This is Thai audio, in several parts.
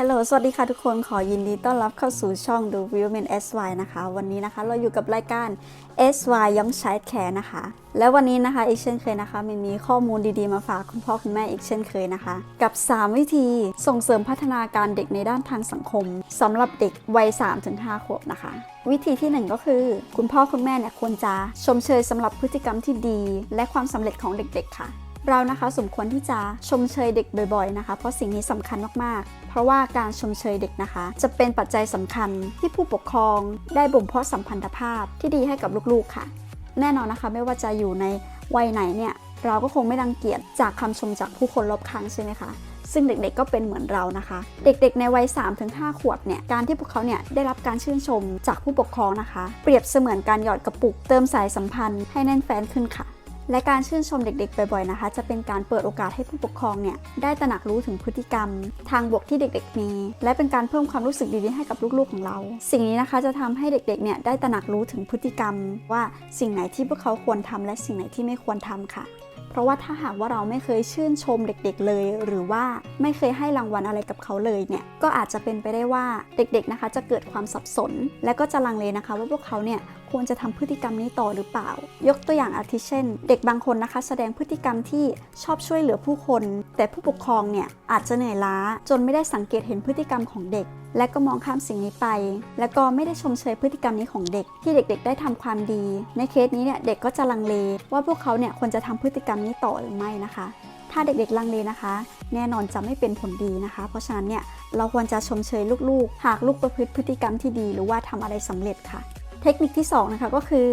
ฮัลโหล สวัสดีค่ะทุกคน ขอยินดีต้อนรับเข้าสู่ช่อง The Women SY นะคะ วันนี้นะคะเราอยู่กับรายการ SY Young Child Care นะคะ และวันนี้นะคะอีกเช่นเคยนะคะมันมีข้อมูลดีๆมาฝากคุณพ่อคุณแม่อีกเช่นเคยนะคะ กับ 3 วิธีส่งเสริมพัฒนาการเด็กในด้านทางสังคมสำหรับเด็กวัย 3-5 ขวบนะคะ วิธีที่ 1 ก็คือ คุณพ่อคุณแม่เนี่ยควรจะชมเชยสำหรับพฤติกรรมที่ดี และความสำเร็จของเด็ก ๆ ค่ะ เรานะคะสมควรที่จะชมเชยเด็กบ่อยๆนะคะ เพราะสิ่งนี้สำคัญมากๆ เพราะว่าการชมเชยเด็กนะคะ จะเป็นปัจจัยสำคัญที่ผู้ปกครองได้บ่มเพาะสัมพันธภาพที่ดีให้กับลูกๆค่ะ แน่นอนนะคะไม่ว่าจะอยู่ในวัยไหนเนี่ยเราก็คงไม่รังเกียจจากคำชมจากผู้คนรอบข้างใช่ไหมคะซึ่งเด็กๆ ก็เป็นเหมือนเรานะคะ เด็กๆ ในวัย 3-5 ขวบเนี่ย การที่พวกเขาเนี่ยได้รับการชื่นชมจากผู้ปกครองนะคะ เปรียบเสมือนการหยอดกระปุกเติมสายสัมพันธ์ให้แน่นแฟนขึ้นค่ะ และการชื่นชมเด็ก ๆ บ่อยๆนะคะ จะเป็นการเปิดโอกาสให้ผู้ปกครองเนี่ยได้ตระหนักรู้ถึงพฤติกรรม ทางบวกที่เด็ก ๆ มี และเป็นการเพิ่มความรู้สึกดีๆให้กับลูกๆของเรา สิ่งนี้นะคะจะทำให้เด็กๆเนี่ยได้ตระหนักรู้ถึงพฤติกรรม ว่าสิ่งไหนที่พวกเขาควรทำและสิ่งไหนที่ไม่ควรทำค่ะเพราะว่าถ้าหากว่าเราไม่เคยชื่นชมเด็กๆเลย หรือว่าไม่เคยให้รางวัลอะไรกับเขาเลยเนี่ยก็อาจจะเป็นไปได้ว่าเด็กๆนะคะ จะเกิดความสับสน และก็จะลังเลนะคะ ว่าพวกเขาเนี่ย ควรจะทำพฤติกรรมนี้ต่อหรือเปล่า ยกตัวอย่างอาทิเช่น เด็กบางคนนะคะ แสดงพฤติกรรมที่ชอบช่วยเหลือผู้คน แต่ผู้ปกครองเนี่ยอาจจะเหนื่อยล้า จนไม่ได้สังเกตเห็นพฤติกรรมของเด็ก และก็มองข้ามสิ่งนี้ไป และก็ไม่ได้ชมเชยพฤติกรรมนี้ของเด็ก ที่เด็กๆ ได้ทำความดี ในเคสนี้เนี่ยเด็กก็จะลังเล ว่าพวกเขาเนี่ยควรจะทำพฤติกรรมนี้ต่อหรือไม่นะคะถ้าเด็กๆลังเลนะคะ แน่นอนจะไม่เป็นผลดีนะคะ เพราะฉะนั้นเนี่ยเราควรจะชมเชยลูกๆ หากลูกประพฤติพฤติกรรมที่ดี หรือว่าทำอะไรสำเร็จค่ะ เทคนิคที่สองนะคะก็คือ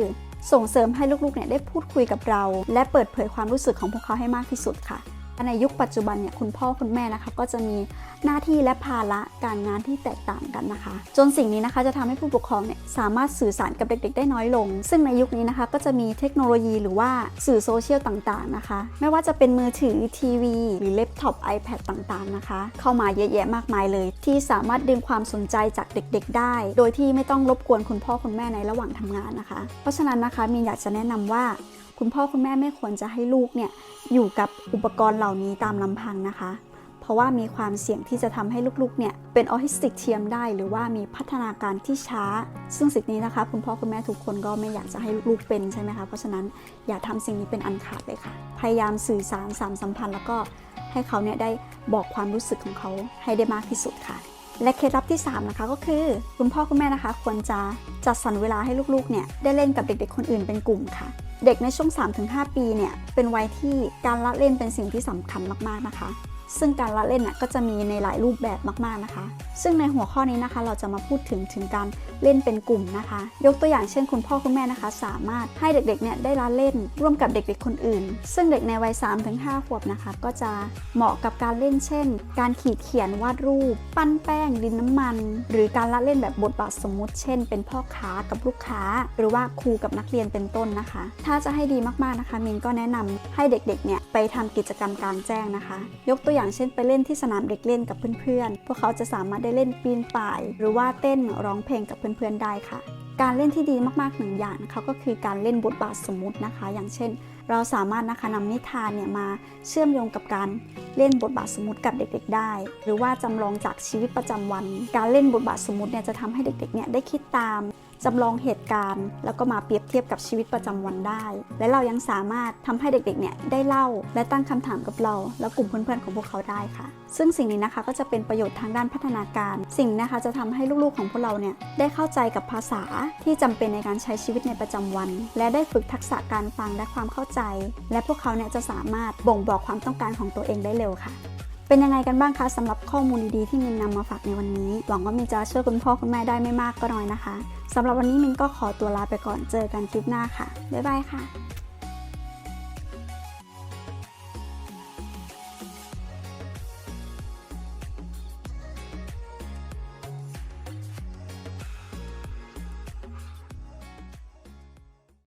ส่งเสริมให้ลูกๆเนี่ยได้พูดคุยกับเรา และเปิดเผยความรู้สึกของพวกเขาให้มากที่สุดค่ะ ในยุคปัจจุบันเนี่ยคุณพ่อคุณแม่นะคะ ก็จะมีหน้าที่และภาระการงานที่แตกต่างกันนะคะ จนสิ่งนี้นะคะจะทำให้ผู้ปกครองเนี่ยสามารถสื่อสารกับเด็ก ๆ ได้น้อยลง ซึ่งในยุคนี้นะคะก็จะมีเทคโนโลยีหรือว่าสื่อโซเชียลต่างๆนะคะ ไม่ว่าจะเป็นมือถือทีวีหรือเล็ปท็อป iPad ต่างๆนะคะ เข้ามาเยอะแยะมากมายเลย ที่สามารถดึงความสนใจจากเด็ก ๆ ได้ โดยที่ไม่ต้องรบกวนคุณพ่อคุณแม่ในระหว่างทำงานนะคะ เพราะฉะนั้นนะคะมีอยากจะแนะนำว่าคุณพ่อคุณแม่ไม่ควรจะให้ลูกเนี่ยอยู่กับอุปกรณ์เหล่านี้ตามลำพังนะคะ เพราะว่ามีความเสี่ยงที่จะทำให้ลูกๆเนี่ยเป็นออทิสติกเทียมได้ หรือว่ามีพัฒนาการที่ช้า ซึ่งสิ่งนี้นะคะ คุณพ่อคุณแม่ทุกคนก็ไม่อยากจะให้ลูกๆเป็นใช่ไหมคะเพราะฉะนั้นอย่าทำสิ่งนี้เป็นอันขาดเลยค่ะ พยายามสื่อสารสามสัมพันธ์ แล้วก็ให้เขาเนี่ยได้บอกความรู้สึกของเขาให้ได้มากที่สุดค่ะและเคล็ดลับที่ 3 นะคะก็คือ คุณพ่อคุณแม่นะคะ ควรจะจัดสรรเวลาให้ลูกๆเนี่ยได้เล่นกับเด็กๆคนอื่นเป็นกลุ่มค่ะ เด็กในช่วง 3-5 ปีเนี่ยเป็นวัยที่การละเล่นเป็นสิ่งที่สำคัญมากๆนะคะ ซึ่งการละเล่นน่ะก็จะมีในหลายรูปแบบมากๆนะคะ ซึ่งในหัวข้อนี้นะคะ เราจะมาพูดถึงถึงการเล่นเป็นกลุ่มนะคะ ยกตัวอย่างเช่นคุณพ่อคุณแม่นะคะ สามารถให้เด็กๆเนี่ยได้ละเล่นร่วมกับเด็กๆคนอื่น ซึ่งเด็กในวัย 3-5 ขวบนะคะ ก็จะเหมาะกับการเล่นเช่น การขีดเขียนวาดรูป ปั้นแป้ง ดินน้ำมัน หรือการละเล่นแบบบทบาทสมมุติ เช่น เป็นพ่อค้ากับลูกค้า หรือว่าครูกับนักเรียนเป็นต้นนะคะ ถ้าจะให้ดีมากๆนะคะมินก็แนะนำให้เด็กๆเนี่ย ไปทำกิจกรรมกลางแจ้งนะคะ ยกตัวอย่างเช่นไปเล่นที่สนามเด็กเล่นกับเพื่อนๆ พวกเขาจะสามารถได้เล่นปีนป่าย หรือว่าเต้นร้องเพลงกับเพื่อนๆ ได้ค่ะ การเล่นที่ดีมากๆหนึ่งอย่างนะคะก็คือการเล่นบทบาทสมมุตินะคะ อย่างเช่น เราสามารถนะคะนำนิทานเนี่ยมาเชื่อมโยงกับการเล่นบทบาทสมมติกับเด็กๆ ได้ หรือว่าจำลองจากชีวิตประจำวัน การเล่นบทบาทสมมติเนี่ยจะทำให้เด็กๆเนี่ยได้คิดตาม จำลองเหตุการณ์ แล้วก็มาเปรียบเทียบกับชีวิตประจำวันได้ และเรายังสามารถทำให้เด็กๆเนี่ยได้เล่า และตั้งคำถามกับเรา และกลุ่มเพื่อนๆของพวกเขาได้ค่ะ ซึ่งสิ่งนี้นะคะก็จะเป็นประโยชน์ทางด้านพัฒนาการ สิ่งนะคะจะทำให้ลูกๆของพวกเราเนี่ยได้เข้าใจกับภาษาที่จำเป็นในการใช้ชีวิตในประจำวัน และได้ฝึกทักษะการฟังและความเข้าใจ และพวกเขาเนี่ยจะสามารถบ่งบอกความต้องการของตัวเองได้เร็วค่ะ เป็นยังไงกันบ้างคะสำหรับข้อมูลดีๆที่มินนำมาฝากในวันนี้ หวังว่ามินจะช่วยคุณพ่อคุณแม่ได้ไม่มากก็น้อยนะคะสำหรับวันนี้มินก็ขอตัวลาไปก่อนเจอกันคลิปหน้าค่ะบ๊ายบายค่ะ